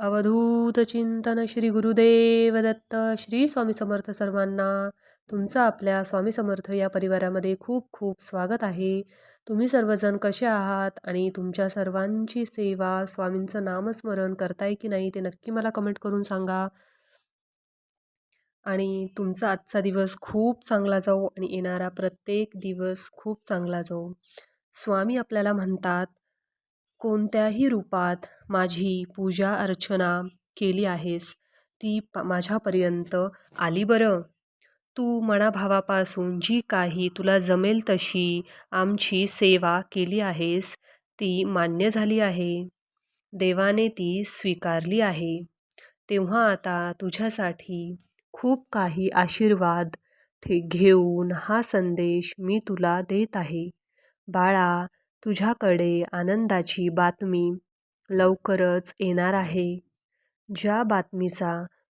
अवधूत चिंतन श्री गुरुदेव दत्त श्री स्वामी समर्थ सर्वांना तुमचं आपल्या स्वामी समर्थ या परिवारामध्ये खूप खूप स्वागत आहे. तुम्ही सर्वजण कसे आहात आणि तुमच्या सर्वांची सेवा स्वामींचं नामस्मरण करताय की नाही ते नक्की मला कमेंट करून सांगा. आणि तुमचा आजचा दिवस खूप चांगला जाऊ आणि येणारा प्रत्येक दिवस खूप चांगला जाऊ स्वामी आपल्याला म्हणतात कोणत्याही रूपात माझी पूजा अर्चना केली आहेस ती प माझ्यापर्यंत आली बरं? तू मनाभावापासून जी काही तुला जमेल तशी आमची सेवा केली आहेस ती मान्य झाली आहे. देवाने ती स्वीकारली आहे. तेव्हा आता तुझ्यासाठी खूप काही आशीर्वाद ठे घेऊन हा संदेश मी तुला देत आहे. बाळा तुझ्याकडे आनंदाची बातमी लवकरच येणार आहे. ज्या बातमीचा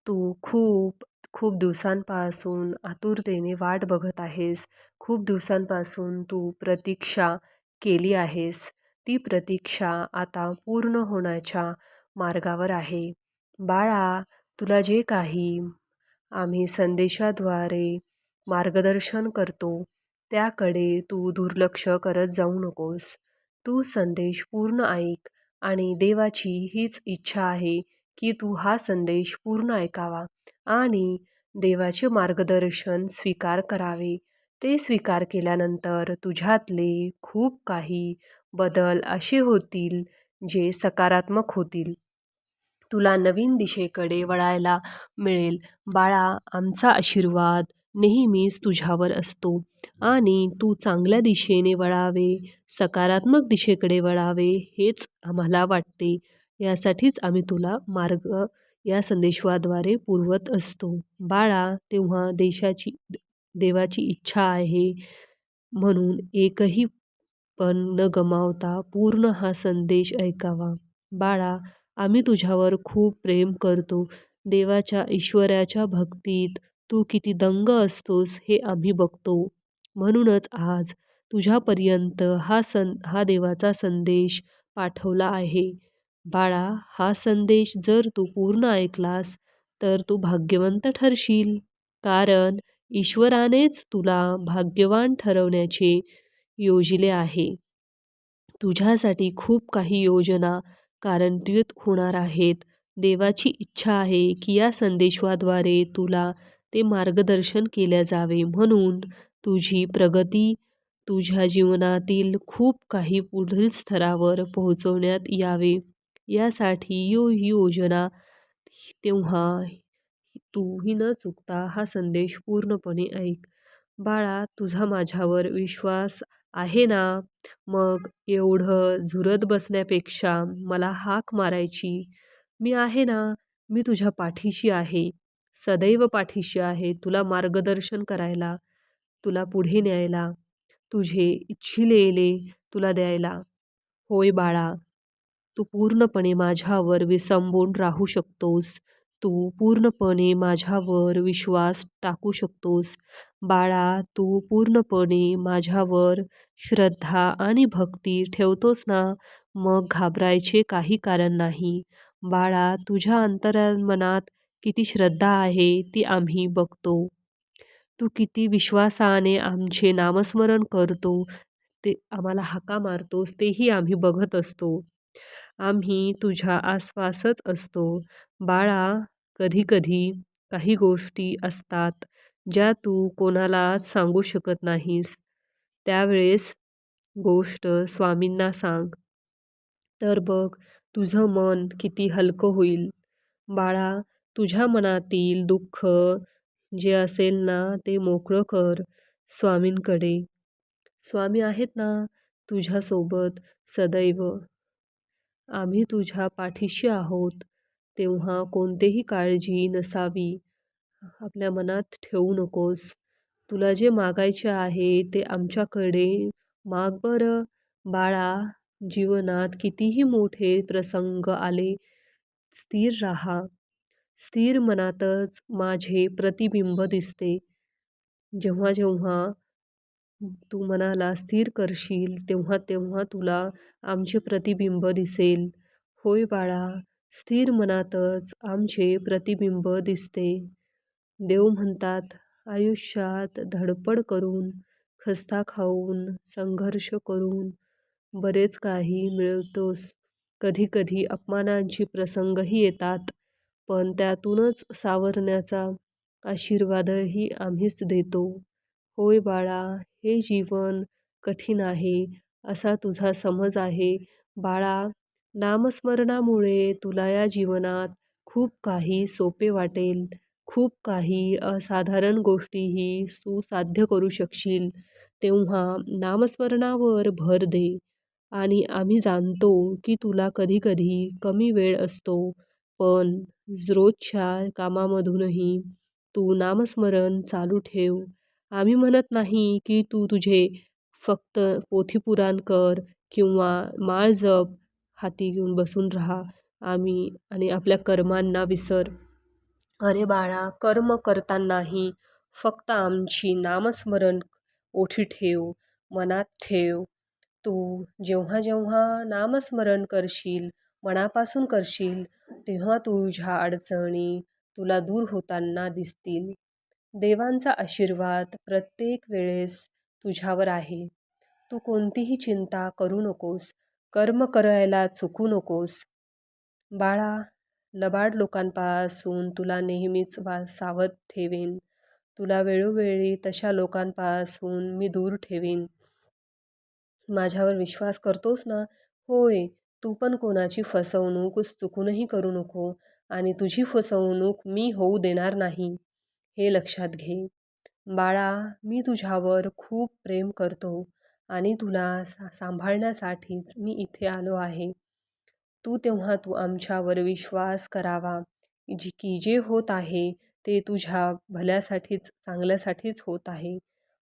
तू खूप खूप दिवसांपासून आतुरतेने वाट बघत आहेस खूप दिवसांपासून तू प्रतीक्षा केली आहेस ती प्रतीक्षा आता पूर्ण होण्याच्या मार्गावर आहे. बाळा तुला जे काही आम्ही संदेशाद्वारे मार्गदर्शन करतो त्याकडे तू दुर्लक्ष करत जाऊ नकोस. तू संदेश पूर्ण ऐक आणि देवाची हीच इच्छा आहे की तू हा संदेश पूर्ण ऐकावा आणि देवाचे मार्गदर्शन स्वीकार करावे. ते स्वीकार केल्यानंतर तुझ्यातले खूप काही बदल असे होतील जे सकारात्मक होतील. तुला नवीन दिशेकडे वळायला मिळेल. बाळा आमचा आशीर्वाद नेहमीच तुझ्यावर असतो. आणि तू चांगल्या दिशेने वळावे सकारात्मक दिशेकडे वळावे हेच आम्हाला वाटते. यासाठीच आम्ही तुला मार्ग या संदेशाद्वारे पुरवत असतो. बाळा तेव्हा देशाची देवाची इच्छा आहे. म्हणून एकही पण न गमावता पूर्ण हा संदेश ऐकावा. बाळा आम्ही तुझ्यावर खूप प्रेम करतो. देवाच्या ईश्वराच्या भक्तीत तू किती दंग असतोस हे आम्ही बघतो. म्हणूनच आज तुझ्यापर्यंत हा सं हा देवाचा संदेश पाठवला आहे. बाळा हा संदेश जर तू पूर्ण ऐकलास तर तू भाग्यवंत ठरशील. कारण ईश्वरानेच तुला भाग्यवान ठरवण्याचे योजिले आहे. तुझ्यासाठी खूप काही योजना कार्यान्वित होणार आहेत. देवाची इच्छा आहे की या संदेशाद्वारे तुला ते मार्गदर्शन केल्या जावे म्हणून तुझी प्रगती तुझ्या जीवनातील खूप काही पुढील स्तरावर पोहोचवण्यात यावे. यासाठी यो ही योजना तेव्हा तूही न चुकता हा संदेश पूर्णपणे ऐक. बाळा तुझा माझ्यावर विश्वास आहे ना? मग एवढं झुरत बसण्यापेक्षा मला हाक मारायची मी आहे ना? मी तुझ्या पाठीशी आहे. सदैव पाठीशी आहे तुला मार्गदर्शन करायला तुला पुढे न्यायला तुझे इच्छिलेले तुला द्यायला. होय बाळा तू पूर्णपणे माझ्यावर विसंबून राहू शकतोस. तू पूर्णपणे माझ्यावर विश्वास टाकू शकतोस. बाळा तू पूर्णपणे माझ्यावर श्रद्धा आणि भक्ती ठेवतोस ना मग घाबरायचे काही कारण नाही. बाळा तुझ्या अंतर्मनात किती श्रद्धा आहे ती आम्ही बघतो. तू किती विश्वासाने आमचे नामस्मरण करतो ते आम्हाला हाका मारतोस तेही आम्ही बघत असतो. आम्ही तुझ्या आसपासच असतो. बाळा कधीकधी काही गोष्टी असतात ज्या तू कोणालाच सांगू शकत नाहीस. त्यावेळेस गोष्ट स्वामींना सांग. तर बघ तुझं मन किती हलकं होईल. बाळा तुझ्या मनातील दुःख जे असेल ना ते मोकळं कर स्वामींकडे. स्वामी आहेत ना तुझ्यासोबत सदैव. आम्ही तुझ्या पाठीशी आहोत तेव्हा कोणतेही काळजी नसावी. आपल्या मनात ठेवू नकोस. तुला जे मागायचे आहे ते आमच्याकडे माग बरं. बाळा जीवनात कितीही मोठे प्रसंग आले स्थिर राहा. स्थिर मनातच माझे प्रतिबिंब दिसते. जेव्हा जेव्हा तू मनाला स्थिर करशील तेव्हा तेव्हा तुला आमचे प्रतिबिंब दिसेल. होय बाळा स्थिर मनातच आमचे प्रतिबिंब दिसते. देव म्हणतात आयुष्यात धडपड करून खस्ता खाऊन संघर्ष करून बरेच काही मिळवतोस कधी कधी अपमानांची प्रसंगही येतात. पण त्यातूनच सावरण्याचा आशीर्वादही आम्हीच देतो. होय बाळा हे जीवन कठीण आहे असा तुझा समज आहे. बाळा नामस्मरणामुळे तुला या जीवनात खूप काही सोपे वाटेल. खूप काही असाधारण गोष्टीही सुसाध्य करू शकशील. तेव्हा नामस्मरणावर भर दे. आणि आम्ही जाणतो की तुला कधीकधी कमी वेळ असतो पण रोजच्या कामामधूनही तू नामस्मरण चालू ठेव. आम्ही म्हणत नाही की तू तुझे फक्त पोथीपुराण कर किंवा माळ जप हाती घेऊन बसून राहा. आम्ही आणि आपल्या कर्मांना विसर. अरे बाळा कर्म करतानाही फक्त आमची नामस्मरण ओठी ठेव मनात ठेव. तू जेव्हा जेव्हा नामस्मरण करशील मनापासून करशील तेव्हा तुझ्या अडचणी तुला दूर होताना दिसतील. देवांचा आशीर्वाद प्रत्येक वेळेस तुझ्यावर आहे. तू कोणतीही चिंता करू नकोस कर्म करायला चुकू नकोस. बाळा लबाड लोकांपासून तुला नेहमीच वा सावध ठेवेन. तुला वेळोवेळी तशा लोकांपासून मी दूर ठेवेन. माझ्यावर विश्वास करतोस ना? होय तू पण कोणाची फसवणूक चुकूनही करू नको आणि तुझी फसवणूक मी होऊ देणार नाही हे लक्षात घे. बाळा मी तुझ्यावर खूप प्रेम करतो आणि तुला सा सांभाळण्यासाठीच मी इथे आलो आहे. तू तेव्हा तू आमच्यावर विश्वास करावा. जी की जे होत आहे ते तुझ्या भल्यासाठीच चांगल्यासाठीच होत आहे.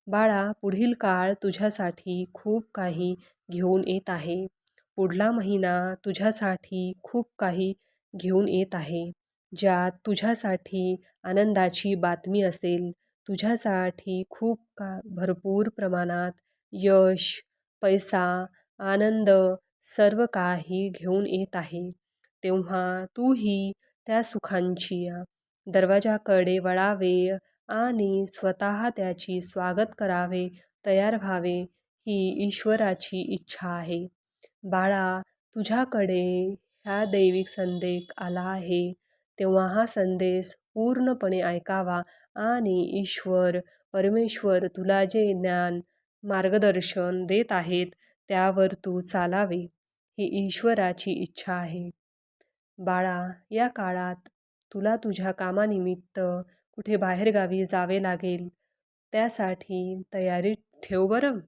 बाळा पुढील काळ तुझ्यासाठी खूप काही घेऊन येत आहे. पुढला महिना तुझ्यासाठी खूप काही घेऊन येत आहे. ज्यात तुझ्यासाठी आनंदाची बातमी असेल. तुझ्यासाठी खूप का भरपूर प्रमाणात यश पैसा आनंद सर्व काही घेऊन येत आहे. तेव्हा तूही त्या सुखांची दरवाजाकडे वळावे आणि स्वतः त्याची स्वागत करावे तयार व्हावे ही ईश्वराची इच्छा आहे. बाळा तुझ्याकडे ह्या दैविक संदेश आला आहे. तेव्हा हा संदेश पूर्णपणे ऐकावा आणि ईश्वर परमेश्वर तुला जे ज्ञान मार्गदर्शन देत आहेत त्यावर तू चालावे. ही ईश्वराची इच्छा आहे. बाळा या काळात तुला तुझ्या कामानिमित्त कुठे बाहेरगावी जावे लागेल? त्यासाठी तयारी ठेव बरं.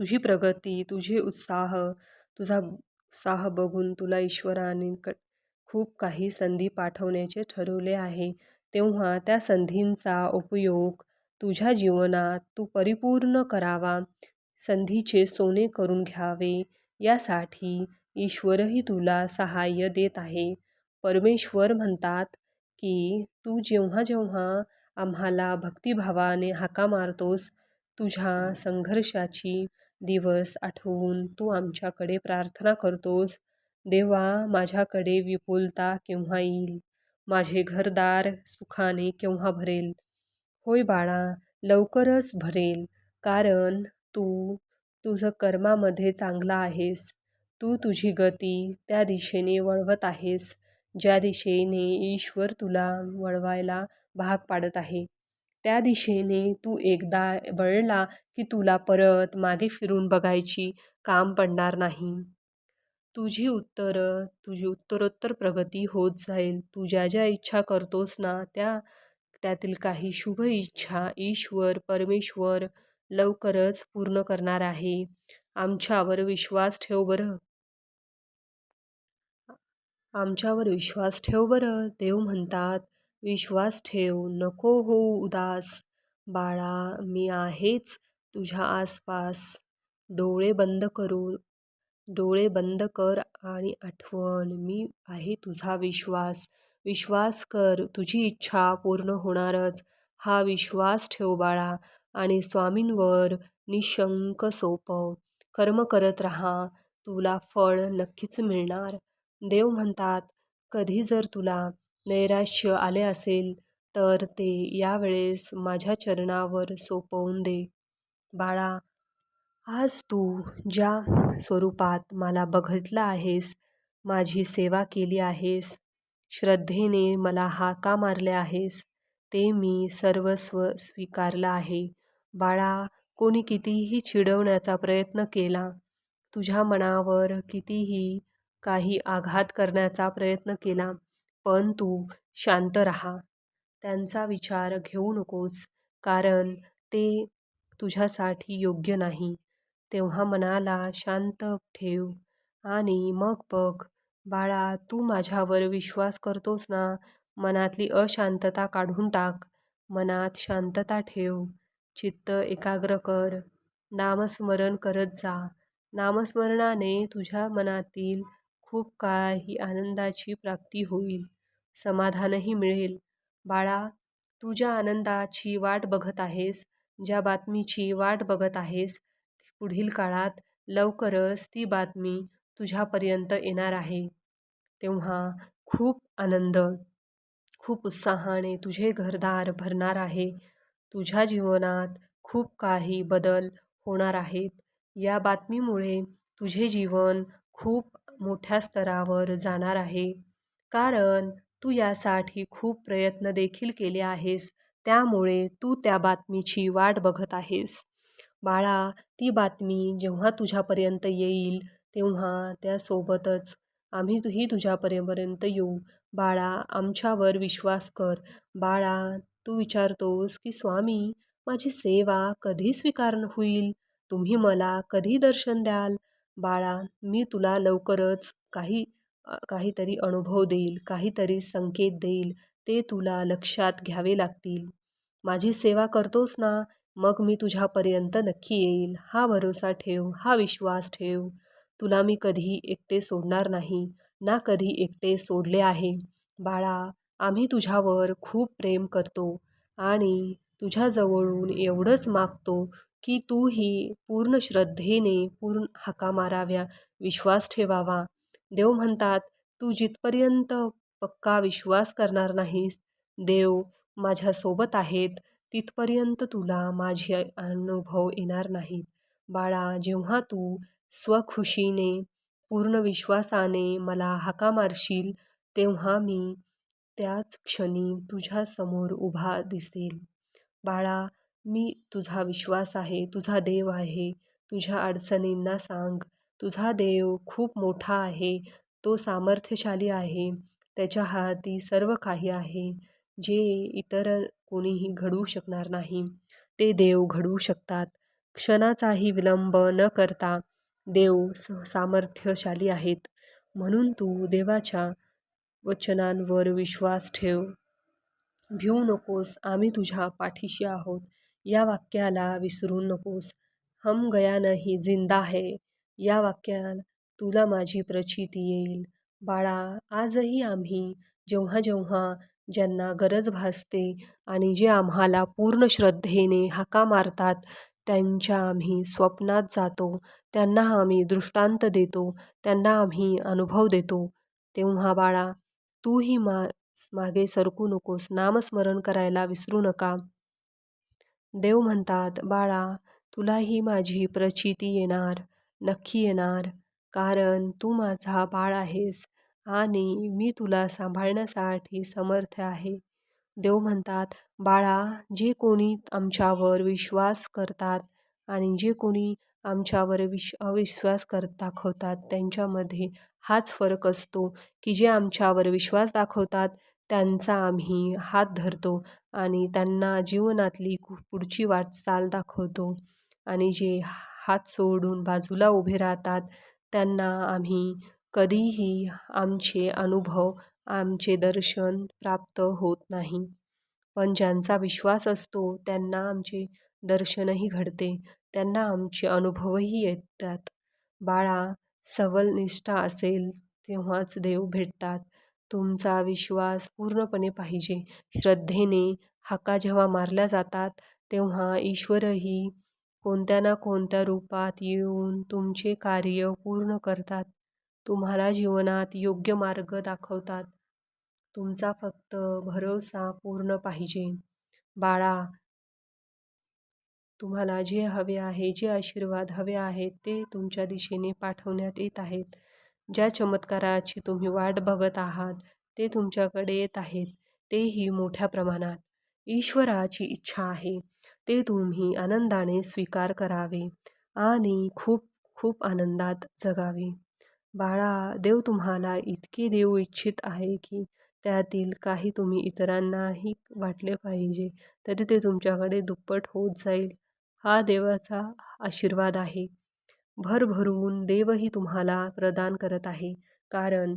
तुझी प्रगती तुझे उत्साह तुझा उत्साह बघून तुला ईश्वराने क खूप काही संधी पाठवण्याचे ठरवले आहे. तेव्हा त्या संधींचा उपयोग तुझ्या जीवनात तू परिपूर्ण करावा. संधीचे सोने करून घ्यावे. यासाठी ईश्वरही तुला सहाय्य देत आहे. परमेश्वर म्हणतात की तू जेव्हा जेव्हा आम्हाला भक्तिभावाने हाका मारतोस तुझ्या संघर्षाची दिवस आठवून तू आमच्याकडे प्रार्थना करतोस. देवा माझ्याकडे विपुलता केव्हा येईल? माझे घरदार सुखाने केव्हा भरेल? होय बाळा लवकरच भरेल. कारण तू तुझं कर्मामध्ये चांगला आहेस. तू तुझी गती त्या दिशेने वळवत आहेस. ज्या दिशेने ईश्वर तुला वळवायला भाग पाडत आहे. त्या दिशेने तू एकदा वळला की तुला परत मागे फिरून बघायची काम पडणार नाही. तुझी उत्तरं तुझी उत्तरोत्तर प्रगती होत जाईल. तू ज्या ज्या इच्छा करतोस ना त्या त्यातील काही शुभ इच्छा ईश्वर परमेश्वर लवकरच पूर्ण करणार आहे. आमच्यावर विश्वास ठेव बरं. आमच्यावर विश्वास ठेव बरं देव म्हणतात. विश्वास ठेव. नको हो उदास. बाळा मी आहेच तुझ्या आसपास. डोळे बंद करू डोळे बंद कर आणि आठवण. मी आहे तुझा विश्वास. विश्वास कर तुझी इच्छा पूर्ण होणारच. हा विश्वास ठेव बाळा आणि स्वामींवर निशंक सोपव. कर्म करत राहा. तुला फळ नक्कीच मिळणार. देव म्हणतात कधी जर तुला नैराश्य आले असेल तर ते यावेळेस माझ्या चरणावर सोपवून दे. बाळा आज तू ज्या स्वरूपात मला बघितलं आहेस माझी सेवा केली आहेस श्रद्धेने मला हाका मारल्या आहेस ते मी सर्वस्व स्वीकारलं आहे. बाळा कोणी कितीही चिडवण्याचा प्रयत्न केला तुझ्या मनावर कितीही काही आघात करण्याचा प्रयत्न केला पण तू शांत राहा. त्यांचा विचार घेऊ नकोस कारण ते तुझ्यासाठी योग्य नाही. तेव्हा मनाला शांत ठेव आणि मग बघ बाळा तू माझ्यावर विश्वास करतोस ना? मनातली अशांतता काढून टाक. मनात शांतता ठेव. चित्त एकाग्र कर. नामस्मरण करत जा. नामस्मरणाने तुझ्या मनातील खूप काही आनंदाची प्राप्ती होईल समाधानही मिळेल. बाळा तू ज्या आनंदाची वाट बघत आहेस ज्या बातमीची वाट बघत आहेस पुढील काळात लवकरच ती बातमी तुझ्यापर्यंत येणार आहे. तेव्हा खूप आनंद खूप उत्साहाने तुझे घरदार भरणार आहे. तुझ्या जीवनात खूप काही बदल होणार आहेत. या बातमीमुळे तुझे जीवन खूप मोठ्या स्तरावर जाणार आहे. कारण तू यासाठी खूप प्रयत्न देखील केले आहेस. त्यामुळे तू त्या बातमीची वाट बघत आहेस. बाळा ती बातमी जेव्हा तुझ्यापर्यंत येईल तेव्हा त्यासोबतच आम्ही तुही तुझ्यापर्यंत येऊ. बाळा आमच्यावर विश्वास कर. बाळा तू विचारतोस की स्वामी माझी सेवा कधी स्वीकार होईल? तुम्ही मला कधी दर्शन द्याल? बाळा मी तुला लवकरच काही काहीतरी अनुभव देईल काहीतरी संकेत देईल ते तुला लक्षात घ्यावे लागतील. माझी सेवा करतोस ना मग मी तुझ्यापर्यंत नक्की येईल. हा भरोसा ठेव हा विश्वास ठेव. तुला मी कधी एकटे सोडणार नाही ना कधी एकटे सोडले आहे. बाळा आम्ही तुझ्यावर खूप प्रेम करतो आणि तुझ्याजवळून एवढंच मागतो की तूही पूर्ण श्रद्धेने पूर्ण हाका माराव्या विश्वास ठेवावा. देव म्हणतात तू जिथपर्यंत पक्का विश्वास करणार नाहीस देव माझ्यासोबत आहेत तिथपर्यंत तुला माझे अनुभव येणार नाहीत. बाळा जेव्हा तू स्वखुशीने पूर्ण विश्वासाने मला हाका मारशील तेव्हा मी त्याच क्षणी तुझ्यासमोर उभा दिसेल. बाळा मी तुझा विश्वास आहे तुझा देव आहे तुझ्या अडचणींना सांग. तुझा देव खूप मोठा आहे तो सामर्थ्यशाली आहे त्याच्या हाती सर्व काही आहे. जे इतर कोणीही घडवू शकणार नाही ते देव घडवू शकतात. क्षणाचाही विलंब न करता देव स सामर्थ्यशाली आहेत. म्हणून तू देवाच्या वचनांवर विश्वास ठेव. भिवू नकोस आम्ही तुझ्या पाठीशी आहोत. या वाक्याला विसरू नकोस. हम गया नाही जिंदा है. या वाक्याला तुला माझी प्रचिती येईल. बाळा आजही आम्ही जेव्हा जेव्हा ज्यांना गरज भासते आणि जे आम्हाला पूर्ण श्रद्धेने हाका मारतात त्यांच्या आम्ही स्वप्नात जातो त्यांना आम्ही दृष्टांत देतो त्यांना आम्ही अनुभव देतो. तेव्हा बाळा तूही मा मागे सरकू नकोस. नामस्मरण करायला विसरू नका. देव म्हणतात बाळा तुलाही माझी प्रचिती येणार नक्की येणार कारण तू माझा बाळ आहेस आणि मी तुला सांभाळण्यासाठी समर्थ आहे. देव म्हणतात बाळा जे कोणी आमच्यावर विश्वास करतात आणि जे कोणी आमच्यावर विश अविश्वास कर दाखवतात त्यांच्यामध्ये हाच फरक असतो की जे आमच्यावर विश्वास दाखवतात त्यांचा आम्ही हात धरतो आणि त्यांना जीवनातली पुढची वाटचाल दाखवतो. आणि जे हात सोडून बाजूला उभे राहतात त्यांना आम्ही कधीही आमचे अनुभव आमचे दर्शन प्राप्त होत नाही. पण ज्यांचा विश्वास असतो त्यांना आमचे दर्शनही घडते. त्यांना आमचे अनुभवही येतात. बाळा सबल निष्ठा असेल तेव्हाच देव भेटतात. तुमचा विश्वास पूर्णपणे पाहिजे. श्रद्धेने हाका जेव्हा मारल्या जातात तेव्हा ईश्वरही कोणत्या ना कोणत्या रूपात येऊन तुमचे कार्य पूर्ण करतात. तुम्हाला जीवनात योग्य मार्ग दाखवतात. तुमचा फक्त भरोसा पूर्ण पाहिजे. बाळा तुम्हाला जे हवे आहे जे आशीर्वाद हवे आहेत ते तुमच्या दिशेने पाठवण्यात येत आहेत. ज्या चमत्काराची तुम्ही वाट बघत आहात ते तुमच्याकडे येत आहेत तेही मोठ्या प्रमाणात. ईश्वराची इच्छा आहे ते तुम्ही आनंदाने स्वीकार करावे आणि खूप खूप आनंदात जगावे. बाळा देव तुम्हाला इतके देऊ इच्छित आहे की त्यातील काही तुम्ही इतरांनाही वाटले पाहिजे तरी ते तुमच्याकडे दुप्पट होत जाईल. हा देवाचा आशीर्वाद आहे. भरभरून देवही तुम्हाला प्रदान करत आहे. कारण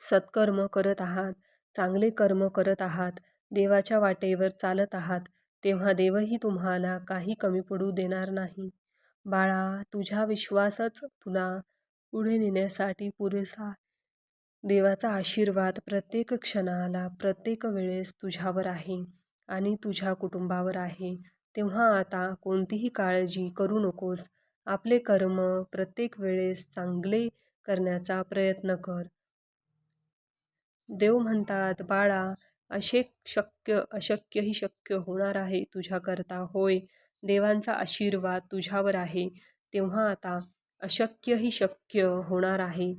सत्कर्म करत आहात चांगले कर्म करत आहात देवाच्या वाटेवर चालत आहात तेव्हा देवही तुम्हाला काही कमी पडू देणार नाही. बाळा तुझ्या विश्वासच तुला पुढे नेण्यासाठी पुरेसा देवाचा आशीर्वाद प्रत्येक क्षणाला प्रत्येक वेळेस तुझ्यावर आहे आणि तुझ्या कुटुंबावर आहे. तेव्हा आता कोणतीही काळजी करू नकोस. आपले कर्म प्रत्येक वेळेस चांगले करण्याचा प्रयत्न कर. देव म्हणतात बाळा असे शक्य अशक्यही शक्य होणार आहे तुझ्याकरता. होय देवांचा आशीर्वाद तुझ्यावर आहे. तेव्हा आता अशक्यही शक्य होणार आहे.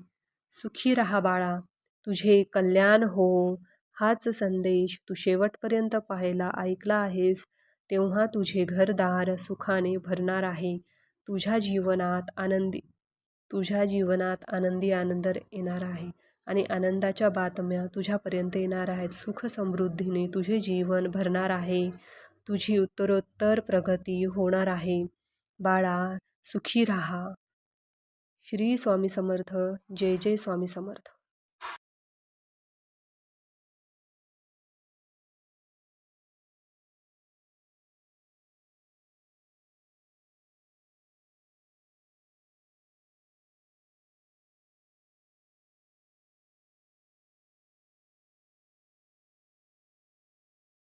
सुखी राहा बाळा तुझे कल्याण हो. हाच संदेश तू शेवटपर्यंत पाहायला ऐकला आहेस तेव्हा तुझे घरदार सुखाने भरणार आहे. तुझ्या जीवनात आनंदी तुझ्या जीवनात आनंदी आनंद येणार आहे. आणि आनंदाच्या बातम्या तुझ्यापर्यंत येणार आहेत. सुख समृद्धीने तुझे जीवन भरणार आहे. तुझी उत्तरोत्तर प्रगती होणार आहे. बाळा सुखी राहा. श्री स्वामी समर्थ. जय जय स्वामी समर्थ.